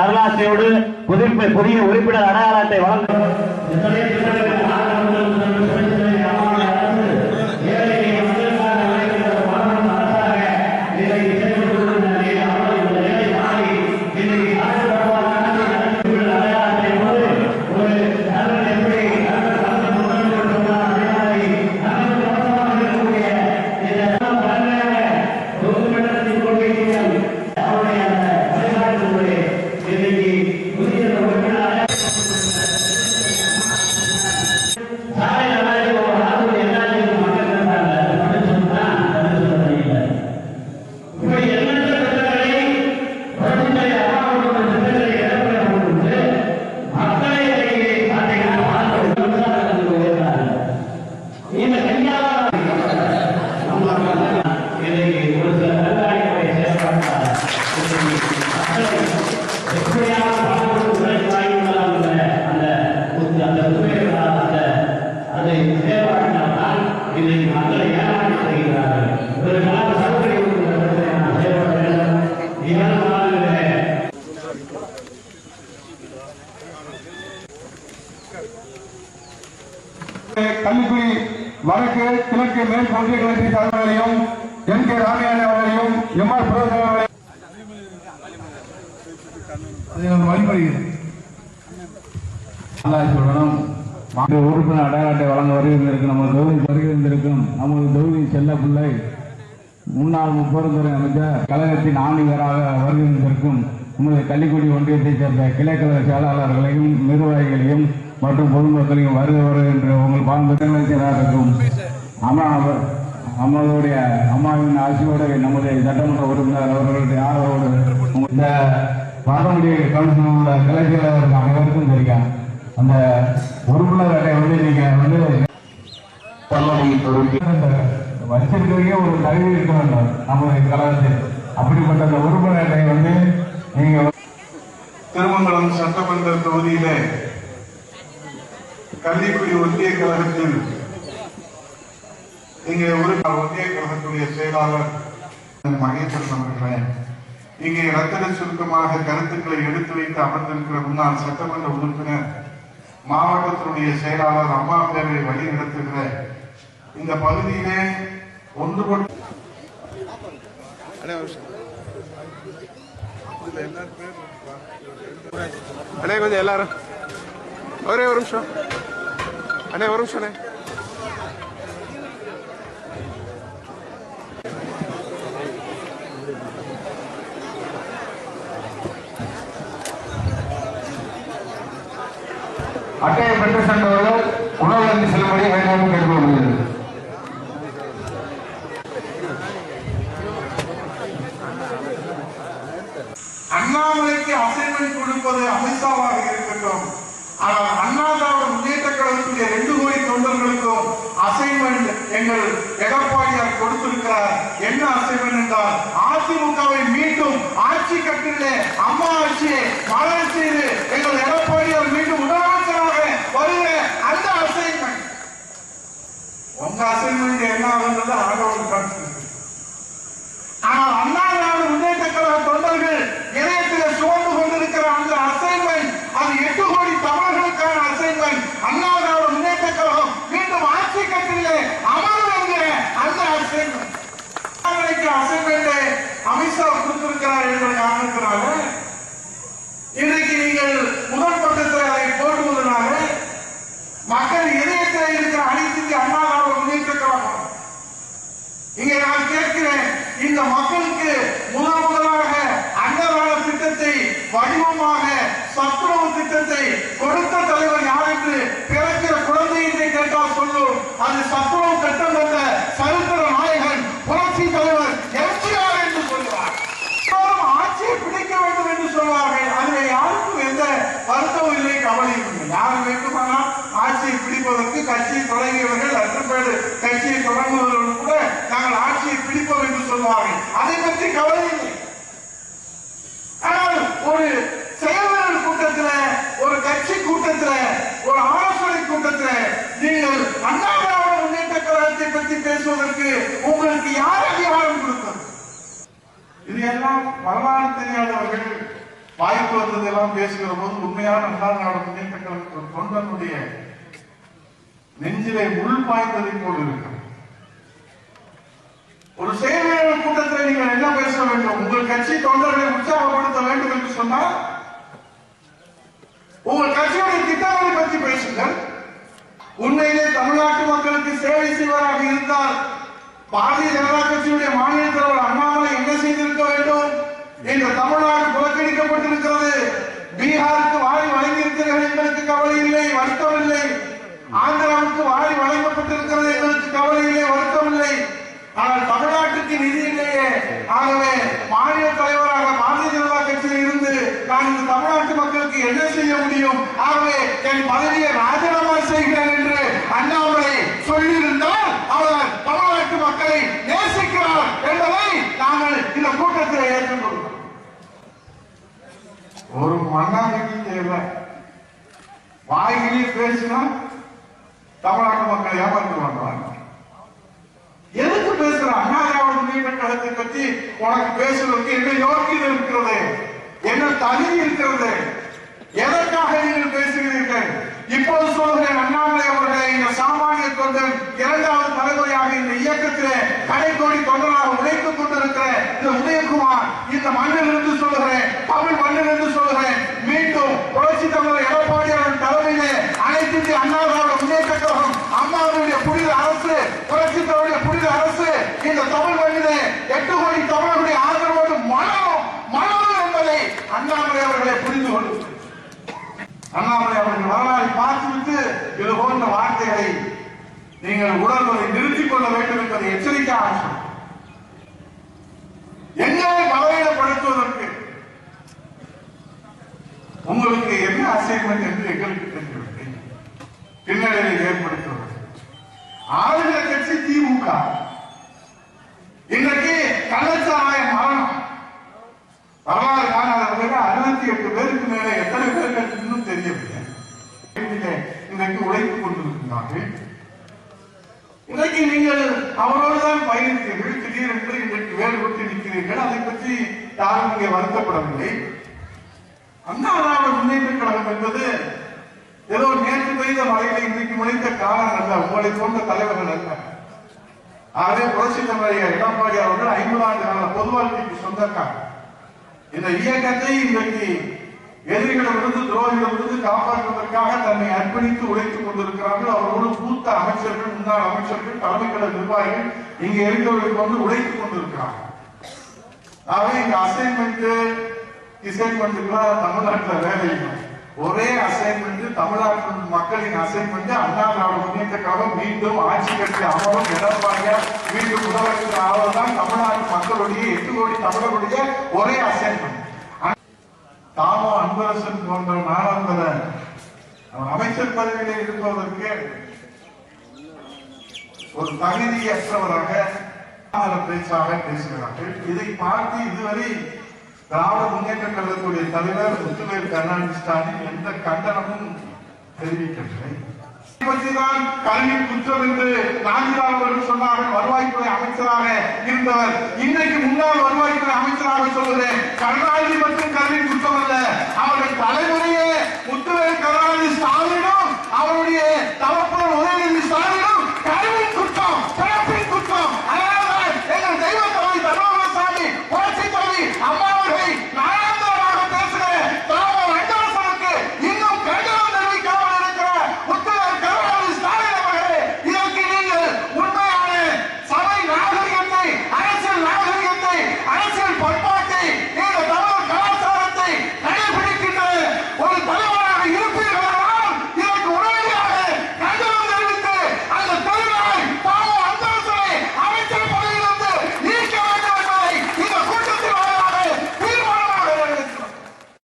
அருளாசையோடு புதிய உறுப்பினர் அடையாள வழங்க மேற்கு தலைவர்களையும் என் கே ராமையானி அவர்களையும் எம் ஆர் பிரதமர் அவர்களையும் வழிபடுகிறேன். உறுப்பினர் அடையாள அட்டை வழங்க வருகின்றிருக்கும் நமது தொகுதி வருகின்றிருக்கும் நமது தொகுதி செல்ல பிள்ளை முன்னாள் முப்பெருந்துறை அமைச்சர் கழகத்தின் ஆணையராக வருகின்றிருக்கும் நமது கள்ளிக்குடி ஒன்றியத்தைச் சேர்ந்த கிளைக்கழக செயலாளர்களையும் நிர்வாகிகளையும் மற்றும் பொதுமக்களையும் வருக வருகின்ற உங்கள் பாரம்பரியமாக இருக்கும். அம்மா நம்மளுடைய அம்மாவின் ஆட்சியோடு நம்முடைய சட்டமன்ற உறுப்பினர் அவர்களுடைய ஆதரவோடு இந்த பாரம்பரிய கவுன்சில் உள்ள கிளை அனைவருக்கும் தெரியும். அந்த உறுப்பினர் அட்டை வந்து நீங்க வந்து வச்சிருக்கிறீங்க ஒரு தகுதி இருக்க வேண்டும் நமது அப்படிப்பட்ட அந்த உறுப்பினர் அட்டை வந்து நீங்க திருமங்கலம் சட்டமன்ற தொகுதியில கள்ளிக்குடி ஒன்றிய கழகத்தில் இங்கே ஒரு ஒன்றிய கழகத்துடைய செயலாளர் மகேசன் அவர்களே இங்கே ரத்தன சுருக்கமாக கருத்துக்களை எடுத்து வைத்து அமர்ந்திருக்கிற முன்னாள் சட்டமன்ற உறுப்பினர் மாவட்டத்தினுடைய செயலாளர் அம்மா பேரை வழி நடத்துகிற இந்த பகுதியிலே ஒன்றுபட்டு அண்ணே கொஞ்சம் எல்லாரும் ஒரே ஒரு நிமிஷம். அண்ணே ஒரு நிமிஷம் அண்ணே. அட்டையை பெற்று சென்றவர்கள் உணவகத்தை செல்லும்படி வேண்டும் கேட்டுக்கொள்கிறது அண்ணாமலைக்கு அசைன்மெண்ட் கொடுப்பது அமித்ஷாவாக இருக்கட்டும். ஆனால் அண்ணா திராவிட முன்னேற்ற கழகத்துடைய ரெண்டு கோடி தொண்டர்களுக்கும் அசைன்மெண்ட் எங்கள் எடப்பாடியார் கொடுத்திருக்கிறார். என்ன அசைன்மெண்ட் என்றால் அதிமுகவை மீண்டும் ஆட்சி கட்டிலே அம்மா ஆட்சியை மலர் செய்து எங்கள் எடப்பாடியார் மீண்டும் முதலமைச்சராக வருகிற அந்த அசைன்மெண்ட் உங்க அசைன்மெண்ட் என்ன ஆகுன்றது ஆண்டவன் கருத்து. ஆனால் அண்ணா திராவிட முன்னேற்ற கழக தொண்டர்கள் இணையத்தில் சுமந்து கொண்டிருக்கிற அந்த அசைன்மெண்ட் அது எட்டு கோடி தமிழர்களுக்கான அசைன்மெண்ட் அண்ணா திராவிட முன்னேற்ற கழகம் மீண்டும் ஆட்சி கட்டிலே அமரும் என்கிற அந்த அசைன்மெண்ட் அசைன்மெண்ட் அமித்ஷா கொடுத்திருக்கிறார் என்பதை காரணத்தினால இன்றைக்கு நீங்கள் முதல் பக்கத்தில் அதை போடுவதனால மக்கள் இதயத்தில் இருக்கிற அனைத்து இந்திய அண்ணா திராவிட முன்னேற்ற கழகம் இங்கே நான் கேட்கிறேன் இந்த மக்களுக்கு முதல் முதலாக அன்னதான திட்டத்தை வடிவமாக சத்துணவு திட்டத்தை கொடுத்த தலைவர் யார் என்று பிறக்கிற குழந்தையை கேட்டால் சொல்லும். அது சத்துணவு திட்டம் என்ற சரித்திர நாயகன் புரட்சி தலைவர் எம்ஜிஆர் என்று சொல்லுவார் எல்லோரும் ஆட்சியை பிடிக்க வேண்டும் என்று சொல்வார்கள் அதில் யாருக்கும் எந்த வருத்தமும் இல்லை கவலையும் இல்லை யார் வேண்டுமானால் ஆட்சியை பிடிப்பதற்கு கட்சியை தொடங்கியவர்கள் லட்சம் பேர் கட்சியை தொடங்குவதற்கு கூட நாங்கள் ஆட்சியை பிடிப்போம் என்று சொல்வார்கள் அதை பற்றி கவலை இல்லை ஆனால் ஒரு செயல்வீரர் கூட்டத்தில் ஒரு கட்சி கூட்டத்தில் ஒரு ஆலோசனை கூட்டத்தில் நீங்கள் அண்ணா திராவிட முன்னேற்ற கழகத்தை பற்றி பேசுவதற்கு உங்களுக்கு யார் அதிகாரம் கொடுத்தது இது எல்லாம் வரலாறு தெரியாதவர்கள் வாய்ப்பு வந்ததெல்லாம் பேசுகிற போது உண்மையான அண்ணா திராவிட முன்னேற்ற கழக தொண்டனுடைய நெஞ்சிலே முள் பாய்ந்ததை போல் இருக்கிறது ஒரு செயலாளர் கூட்டத்தில் நீங்கள் என்ன பேச வேண்டும்? உங்கள் கட்சி தொண்டர்களை உற்சாகப்படுத்த வேண்டும் என்று சொன்னால் உங்கள் கட்சியுடைய திட்டங்களை பற்றி பேசுங்கள். உண்மையிலே தமிழ்நாட்டு மக்களுக்கு சேவை செய்வராக இருந்தால் பாரதிய ஜனதா கட்சியுடைய மாநில தலைவர் அண்ணாமலை என்ன செய்திருக்க வேண்டும்? இன்று தமிழ்நாடு புறக்கணிக்கப்பட்டிருக்கிறது பீகாருக்கு வாரி வழங்கியிருக்கிறீர்கள் எங்களுக்கு கவலை இல்லை வருத்தம் இல்லை ஆந்திராவுக்கு வாரி வழங்கப்பட்டிருக்கிறது எங்களுக்கு கவலை இல்லை வருத்தம் இல்லை ஆனால் தமிழ்நாட்டுக்கு நிதி இல்லையே ஆகவே மாநில தலைவராக பாரதிய ஜனதா கட்சியில் இருந்து நான் இந்த தமிழ்நாட்டு மக்களுக்கு என்ன செய்ய முடியும் ஆகவே என் பதவியை ராஜினாமா செய்கிறேன் என்று அண்ணாமலை சொல்லியிருந்தால் அவர் தமிழ்நாட்டு மக்களை நேசிக்கிறார் என்பதை நாங்கள் இந்த கூட்டத்தில் ஏற்றுக்கொள்கிறோம் ஒரு இல்லை. வாயிலே பேசினா தமிழ்நாட்டு மக்கள் ஏமாற்றுவாங்க எதுக்கு பேசுற? அண்ணா திராவிட முன்னேற்ற கழகத்தை பற்றி உனக்கு பேசுவதற்கு என்ன யோக்கியம் இருக்கிறது? என்ன தகுதி இருக்கிறது? எதற்காக நீங்கள் பேசுகிறீர்கள்? இப்போது சொல்கிறேன் அண்ணாமலை அவர்களை இந்த சாமானிய தொண்டன் இரண்டாவது தலைமுறையாக இந்த இயக்கத்திலே கடைக்கோடி தொண்டராக உழைத்துக் கொண்டிருக்கிற இந்த உதயகுமார் இந்த மண்ணிலிருந்து சொல்கிறேன் தமிழ் மண்ணிலிருந்து சொல்கிறேன் மீண்டும் புரட்சி தமிழர் எடப்பாடி அவர்கள் தலைமையிலே அனைத்து இந்திய அண்ணா திராவிட முன்னேற்ற கழகம் அம்மாவுடைய புனித அரசு புரட்சி தமிழுடைய புனித அரசு இந்த தமிழ் மண்ணிலே எட்டு கோடி தமிழர்களுடைய ஆதரவோடு மனம் மனம் என்பதை அண்ணாமலை அவர்களை புரிந்து கொள்ளுங்கள் அண்ணாமலை அவர்கள் வரலாறை பார்த்துவிட்டு இது போன்ற வார்த்தைகளை நீங்கள் உணர்வதை நிறுத்திக் கொள்ள வேண்டும் என்பதை எச்சரிக்கையாக சொல்றேன். எங்களை பலவீனப்படுத்துவதற்கு உங்களுக்கு என்ன அசைன்மெண்ட் என்று எங்களுக்கு தெரியவில்லை பின்னடைவை ஏற்படுத்துவது ஆளுநர் கட்சி திமுக. இன்றைக்கு வருத்தப்படவில்லை. அண்ணா திராவிட முன்னேற்ற கழகம் என்பது ஏதோ நேற்று பெய்த மழையில இன்றைக்கு முனைத்த காலம் அல்ல உங்களை போன்ற தலைவர்கள் அல்ல. ஆகவே புரட்சி தலைவர் எடப்பாடி அவர்கள் ஐம்பது ஆண்டு கால பொது வாழ்க்கைக்கு சொந்தக்கார் இந்த இயக்கத்தை இன்றைக்கு எதிரிகளிடமிருந்து துரோகிகளிடமிருந்து காப்பாற்றுவதற்காக தன்னை அர்ப்பணித்து உழைத்துக் கொண்டிருக்கிறார்கள். அவர்களோடு மூத்த அமைச்சர்கள் முன்னாள் அமைச்சர்கள் தலைமை கழக நிர்வாகிகள் இங்கே இருக்கிறவர்களுக்கு வந்து உழைத்துக் கொண்டிருக்கிறார்கள். ஆகவே இங்க அசைன்மெண்ட் இசைன்மெண்ட்டுக்குலாம் தமிழ்நாட்டுல வேலை இல்லை. ஒரே அசைன்மெண்ட் தமிழ்நாட்டு மக்களின் அசைன்மெண்ட் அண்ணா திராவிட முன்னேற்ற கழகம் மீண்டும் ஆட்சி கட்சி அமரும் எடப்பாடியா மீண்டும் முதலமைச்சர் ஆவதுதான் தமிழ்நாட்டு மக்களுடைய எட்டு கோடி தமிழர்களுடைய ஒரே அசைன்மெண்ட் தாமோ அன்பரசன் போன்ற நாடாளுமன்ற அவர் அமைச்சர் பதவியில் இருப்பதற்கு ஒரு தகுதியற்றவராக பேச்சாக பேசுகிறார்கள். இதை பார்த்து இதுவரை திராவிட முன்னேற்ற கழகத்துடைய தலைவர் முத்துவேல் கருணாநிதி ஸ்டாலின் எந்த கண்டனமும் தெரிவிக்கவில்லை. பற்றிதான் கல்வி குற்றம் என்று நாஞ்சிராம் அவர்கள் சொன்னார்கள். வருவாய்த்துறை அமைச்சராக இருந்தவர். இன்றைக்கு முன்னாள் வருவாய்த்துறை அமைச்சராக சொல்கிறேன் கருணாநிதி மற்றும் கல்வி குற்றம் அல்ல. அவருடைய தலைமுறையே முத்துவேல் கருணாநிதி ஸ்டாலினும் அவருடைய தவப்பு